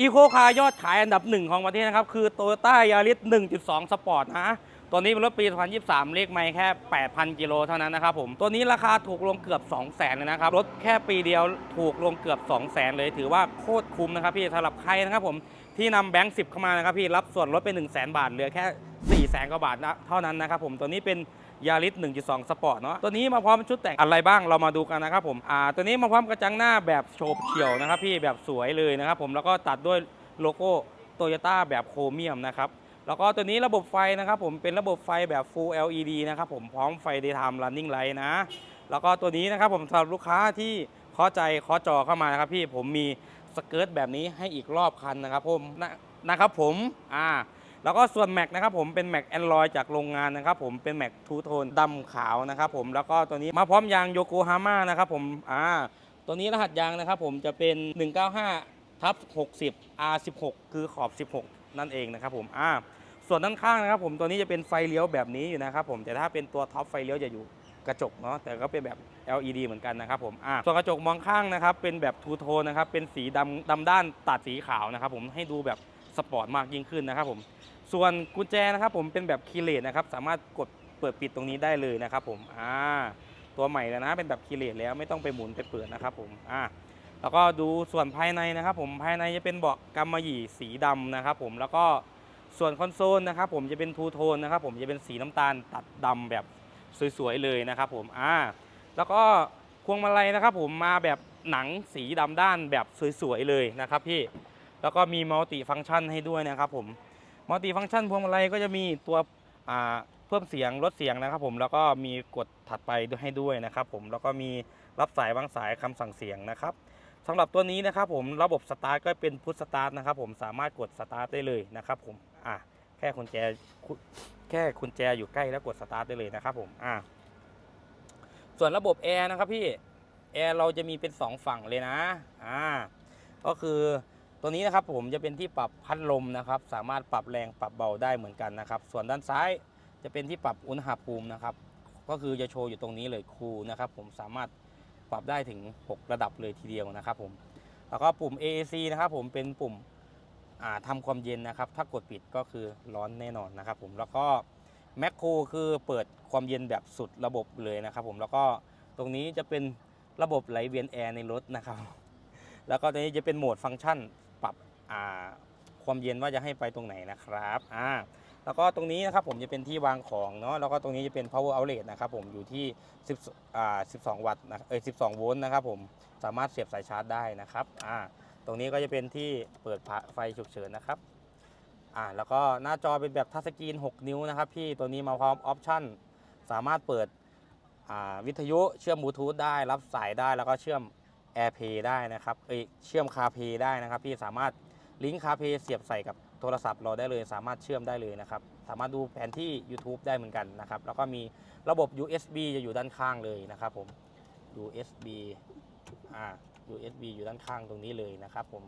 อีโคคาร์ยอดขายอันดับหนึ่งของประเทศนะครับ คือ Toyota Yaris 1.2 Sport นะ ตัวนี้เป็นรถปี 2023 เลขไม่แค่ 8,000 กิโลเท่านั้นนะครับผม ตัวนี้ราคาถูกลงเกือบ 200,000 เลยนะครับ รถแค่ปีเดียวถูกลงเกือบ 200,000 เลย ถือว่าโคตรคุ้มนะครับพี่สำหรับใครนะครับผมที่นำแบงค์10 เข้ามานะครับพี่รับส่วนลดไป 1 0 0 0 0 0 บาทเหลือแค่ 4 0 0 0 0กว่าบาทนะเท่านั้นนะครับผมตัวนี้เป็น ยาริส1.2 สปอร์ตเนาะตัวนี้มาพร้อมชุดแต่งอะไรบ้างเรามาดูกันนะครับผมอ่าตัวนี้มาพร้อมกระจังหน้าแบบโฉบเฉี่ยวนะครับพี่แบบสวยเลยนะครับผมแล้วก็ตัดด้วยโลโก้โตโยต้าแบบโครเมียมนะครับแล้วก็ตัวนี้ระบบไฟนะครับผมเป็นระบบไฟแบบ Full LED นะครับผมพร้อมไฟ Daytime Running Light นะ แล้วก็ตัวนี้นะครับผมสำหรับลูกค้าที่เคาะใจเคาะจอเข้ามานะครับพี่ผมมีสเกิร์ตแบบนี้ให้อีกรอบคันนะครับผมนะนะครับผมอ่า แล้วก็ส่วนแม็กนะครับผมเป็นแม็กแอนดรอยจากโรงงานนะครับผมเป็นแม็กทูโทนดำขาวนะครับผมแล้วก็ตัวนี้มาพร้อมยางโยโกฮาม่านะครับผมอ่าตัวนี้รหัสยางนะครับผมจะเป็น 195ทับ60 R16 คือขอบ 16 นั่นเองนะครับผมอ่าส่วนด้านข้างนะครับผมตัวนี้จะเป็นไฟเลี้ยวแบบนี้อยู่นะครับผมแต่ถ้าเป็นตัวท็อปไฟเลี้ยวจะอยู่กระจกเนาะแต่ก็เป็นแบบ LED เหมือนกันนะครับผมอ่าส่วนกระจกมองข้างนะครับเป็นแบบทูโทนนะครับเป็นสีดำดำด้านตัดสีขาวนะครับผมให้ดูแบบ สปอร์ตมากยิ่งขึ้นนะครับผมส่วนกุญแจนะครับผมเป็นแบบคีเลสนะครับสามารถกดเปิดปิดตรงนี้ได้เลยนะครับผมอ่าตัวใหม่แล้วนะเป็นแบบคีเลสแล้วไม่ต้องไปหมุนไปเปิดนะครับผมอ่าแล้วก็ดูส่วนภายในนะครับผมภายในจะเป็นเบาะกำมะหยี่สีดำนะครับผมแล้วก็ส่วนคอนโซลนะครับผมจะเป็นทูโทนนะครับผมจะเป็นสีน้ำตาลตัดดำแบบสวยๆเลยนะครับผมอ่าแล้วก็พวงมาลัยนะครับผมมาแบบหนังสีดำด้านแบบสวยๆเลยนะครับพี่ แล้วก็มีมัลติฟังก์ชันให้ด้วยนะครับผมมัลติฟังก์ชันพวงมาลัยก็จะมีตัวเพิ่มเสียงลดเสียงนะครับผมแล้วก็มีกดถัดไปให้ด้วยนะครับผมแล้วก็มีรับสายวางสายคำสั่งเสียงนะครับสำหรับตัวนี้นะครับผมระบบสตาร์ทก็เป็นพุทสตาร์ทนะครับผมสามารถกดสตาร์ทได้เลยนะครับผมอะแค่กุญแจแค่กุญแจอยู่ใกล้แล้วกดสตาร์ทได้เลยนะครับผมอะส่วนระบบแอร์นะครับพี่แอร์เราจะมีเป็น 2 ฝั่งเลยนะอ่าก็คือ ตัวนี้นะครับผมจะเป็นที่ปรับพัดลมนะครับ สามารถปรับแรงปรับเบาได้เหมือนกันนะครับ ส่วนด้านซ้ายจะเป็นที่ปรับอุณหภูมินะครับ ก็คือจะโชว์อยู่ตรงนี้เลยครูนะครับ ผมสามารถปรับได้ถึง 6 ระดับเลยทีเดียวนะครับ ผม แล้วก็ปุ่ม AAC นะครับผมเป็นปุ่มอ่าทำความเย็นนะครับ ถ้ากดปิดก็คือร้อนแน่นอนนะครับ ผมแล้วก็แมคโครคือเปิดความเย็นแบบสุดระบบเลยนะครับ ผมแล้วก็ตรงนี้จะเป็นระบบไหลเวียนแอร์ในรถนะครับ แล้วก็ตัวนี้จะเป็นโหมดฟังก์ชัน ความเย็นว่าจะให้ไปตรงไหนนะครับอ่าแล้วก็ตรงนี้นะครับผมจะเป็นที่วางของเนาะแล้วก็ตรงนี้จะเป็น power outlet นะครับผมอยู่ที่10อ่า12 วัตต์นะเอ้ย12 โวลต์นะครับผมสามารถเสียบสายชาร์จได้นะครับอ่าตรงนี้ก็จะเป็นที่เปิดไฟฉุกเฉินนะครับอ่าแล้วก็หน้าจอเป็นแบบทัชสกรีน 6 นิ้วนะครับพี่ตัวนี้มาพร้อมออปชั่นสามารถเปิดอ่าวิทยุเชื่อมบลูทูธได้รับสายได้แล้วก็เชื่อม AirPlay ได้นะครับเอ้ยเชื่อม CarPlay ได้นะครับ พี่สามารถ ลิงก์ CarPlay เสียบใส่กับโทรศัพท์เราได้เลย สามารถเชื่อมได้เลยนะครับ สามารถดูแผนที่ YouTube ได้เหมือนกันนะครับ แล้วก็มีระบบ USB จะอยู่ด้านข้างเลยนะครับผม USB อ่า USB อยู่ด้านข้างตรงนี้เลยนะครับผม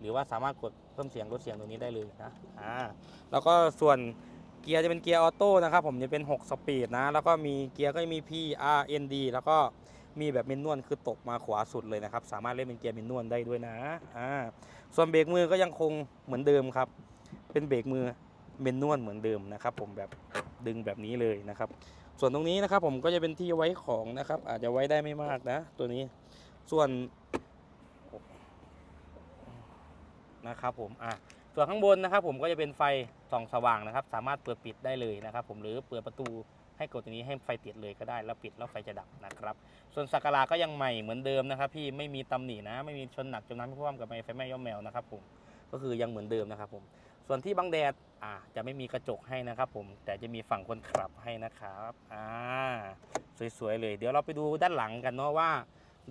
หรือว่าสามารถกดเพิ่มเสียงลดเสียงตรงนี้ได้เลยนะ อ่า แล้วก็ส่วนเกียร์จะเป็นเกียร์ออโต้นะครับผมจะเป็น 6 สปีดนะ แล้วก็มีเกียร์ก็จะมี P R N D แล้วก็ มีแบบเมนนวลคือตกมาขวาสุดเลยนะครับ สามารถเล่นเป็นเกียร์เมนนวลได้ด้วยนะอ่าส่วนเบรกมือก็ยังคงเหมือนเดิมครับ เป็นเบรกมือเมนนวลเหมือนเดิมนะครับ ผมแบบดึงแบบนี้เลยนะครับ ส่วนตรงนี้นะครับผมก็จะเป็นที่ไว้ของนะครับ อาจจะไว้ได้ไม่มากนะ ตัวนี้ส่วนนะครับผมอะส่วนข้างบนนะครับ ผมก็จะเป็นไฟส่องสว่างนะครับ สามารถเปิดปิดได้เลยนะครับ ผมหรือเปิดประตู ให้กดตรงนี้ให้ไฟติดเลยก็ได้แล้วปิดแล้วไฟจะดับนะครับ ส่วนสักการะก็ยังใหม่เหมือนเดิมนะครับ พี่ไม่มีตำหนินะ ไม่มีชนหนักจมน้ำไม่ท่วมกับไฟไหม้ย่อมแมวนะครับผมก็คือยังเหมือนเดิมนะครับผมส่วนที่บังแดดอ่าจะไม่มีกระจกให้นะครับผมแต่จะมีฝั่งคนขับให้นะครับอ่าสวยๆเลย เดี๋ยวเราไปดูด้านหลังกันเนาะว่า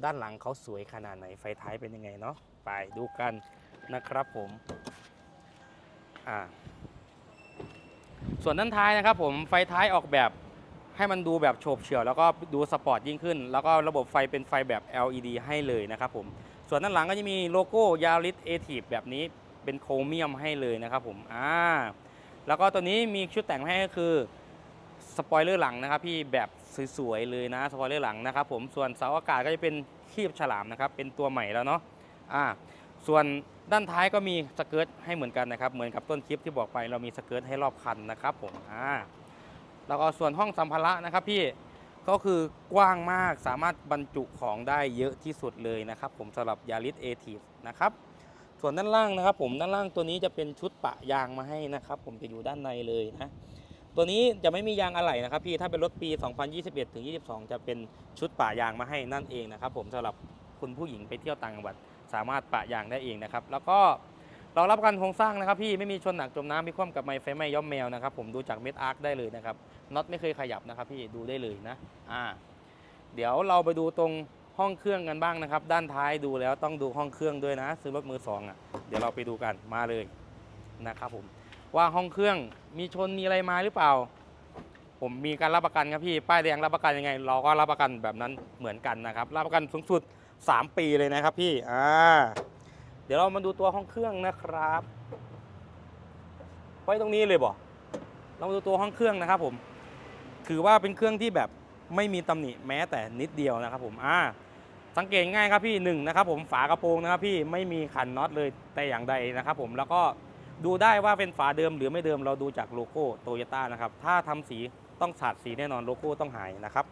ด้านหลังเขาสวยขนาดไหนไฟท้ายเป็นยังไงเนาะไปดูกันนะครับผมอ่าส่วนด้านท้ายนะครับผมไฟท้ายออกแบบ ให้มันดูแบบโฉบเฉี่ยวแล้วก็ดูสปอร์ตยิ่งขึ้น แล้วก็ระบบไฟเป็นไฟแบบ LED ให้เลยนะครับผมส่วนด้านหลังก็จะมีโลโก้ยาริสเอทีฟแบบนี้เป็นโครเมียมให้เลยนะครับผมอ่าแล้วก็ตัวนี้มีชุดแต่งให้ก็คือสปอยเลอร์หลังนะครับพี่แบบสวยๆเลยนะสปอยเลอร์หลังนะครับผมส่วนเสาอากาศก็จะเป็นคีบฉลามนะครับเป็นตัวใหม่แล้วเนาะอ่าส่วนด้านท้ายก็มีสเกิร์ตให้เหมือนกันนะครับเหมือนกับต้นคลิปที่บอกไปเรามีสเกิร์ตให้รอบคันนะครับผมอ่า แล้วก็ส่วนห้องสัมภาระนะครับพี่ก็คือกว้างมากสามารถบรรจุของได้เยอะที่สุดเลยนะครับ ผมสำหรับยาริสเอทีนะครับส่วนด้านล่างนะครับ ผมด้านล่างตัวนี้จะเป็นชุดปะยางมาให้นะครับ ผมจะอยู่ด้านในเลยนะตัวนี้จะไม่มียางอะไหล่นะครับ พี่ถ้าเป็นรถปี 2021ถึง22 จะเป็นชุดปะยางมาให้นั่นเองนะครับ ผมสำหรับคุณผู้หญิงไปเที่ยวต่างจังหวัด สามารถปะยางได้เองนะครับ แล้วก็ เรารับกันโครงสร้างนะครับพี่ไม่มีชนหนักจมน้ำพิคว่ำกับไม้ไฟไหม้ย้อมแมวนะครับผมดูจากเม็ดอาร์คได้เลยนะครับน็อตไม่เคยขยับนะครับพี่ดูได้เลยนะอ่าเดี๋ยวเราไปดูตรงห้องเครื่องกันบ้างนะครับ ด้านท้ายดูแล้วต้องดูห้องเครื่องด้วยนะ ซื้อรถมือสองอะเดี๋ยวเราไปดูกันมาเลยนะครับผมว่าห้องเครื่องมีชนมีอะไรมาหรือเปล่า ผมมีการรับประกันครับพี่ป้ายแดงรับประกันยังไง เราก็รับประกันแบบนั้นเหมือนกันนะครับรับประกันสูงสุด 3 ปีเลยนะครับพี่อ่า ดี๋ยวเรามาดูตัวห้องเครื่องนะครับไว้ตรงนี้เลยบ่เรามาดูตัวห้องเครื่องนะครับ ผม ถือว่าเป็นเครื่องที่แบบไม่มีตำหนิแม้แต่นิดเดียวนะครับ ผมอ่าสังเกตง่ายครับพี่หนึ่งนะครับ ผมฝากระโปรงนะครับ พี่ไม่มีขันน็อตเลยแต่อย่างใดนะครับ ผมแล้วก็ดูได้ว่าเป็นฝาเดิมหรือไม่เดิมเราดูจากโลโก้โตโยต้านะครับ ถ้าทำสีต้องสาดสีแน่นอนโลโก้ต้องหายนะครับ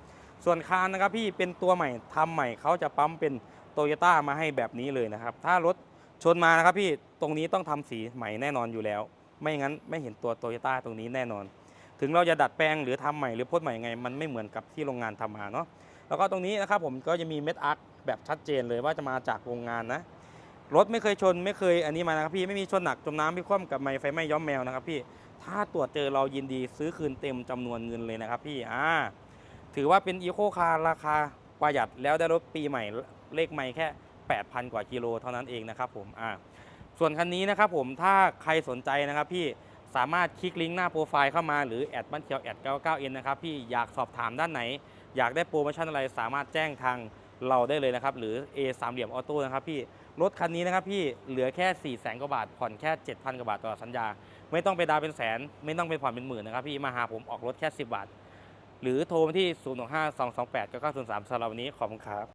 ส่วนคานนะครับพี่เป็นตัวใหม่ทำใหม่เขาจะปั๊มเป็นโตโยต้ามาให้แบบนี้เลยนะครับ ถ้ารถ ชนมานะครับพี่ตรงนี้ต้องทำสีใหม่แน่นอนอยู่แล้ว ไม่งั้นไม่เห็นตัวโตโยต้าตรงนี้แน่นอน ถึงเราจะดัดแปลงหรือทำใหม่หรือพ่นใหม่ยังไง มันไม่เหมือนกับที่โรงงานทำมาเนาะแล้วก็ตรงนี้นะครับผมก็จะมีเม็ดอาร์คแบบชัดเจนเลยว่าจะมาจากโรงงานนะรถไม่เคยชนไม่เคยอันนี้มานะครับพี่ไม่มีชนหนักจมน้ำพิคว่ำกับไม้ไฟไหม้ย้อมแมวนะครับพี่ถ้าตรวจเจอเรายินดีซื้อคืนเต็มจำนวนเงินเลยนะครับพี่อ่าถือว่าเป็นอีโคคาร์ราคาประหยัดแล้วได้รถปีใหม่เลขใหม่แค่ 8,000 กว่ากิโลเท่านั้นเองนะครับผมอ่าส่วนคันนี้นะครับผมถ้าใครสนใจนะครับพี่สามารถคลิกลิงก์หน้าโปรไฟล์เข้ามาหรือแอดบ้านเขียวแอด 99N นะครับพี่อยากสอบถามด้านไหน อยากได้โปรโมชั่นอะไรสามารถแจ้งทางเราได้เลยนะครับ หรือ A สามเหลี่ยมออโต้นะครับพี่รถคันนี้นะครับพี่เหลือแค่4 0 0แสนกว่าบาท ผ่อนแค่ 7,000 กว่าบาทต่อสัญญา ไม่ต้องไปดาวเป็นแสน ไม่ต้องไปผ่อนเป็นหมื่นนะครับพี่มาหาผมออกรถแค่ 10 บาท หรือโทรมาที่ 0 6 5 2 2 8 9 9 0 3สำหรับวันนี้ขอบคุณครับ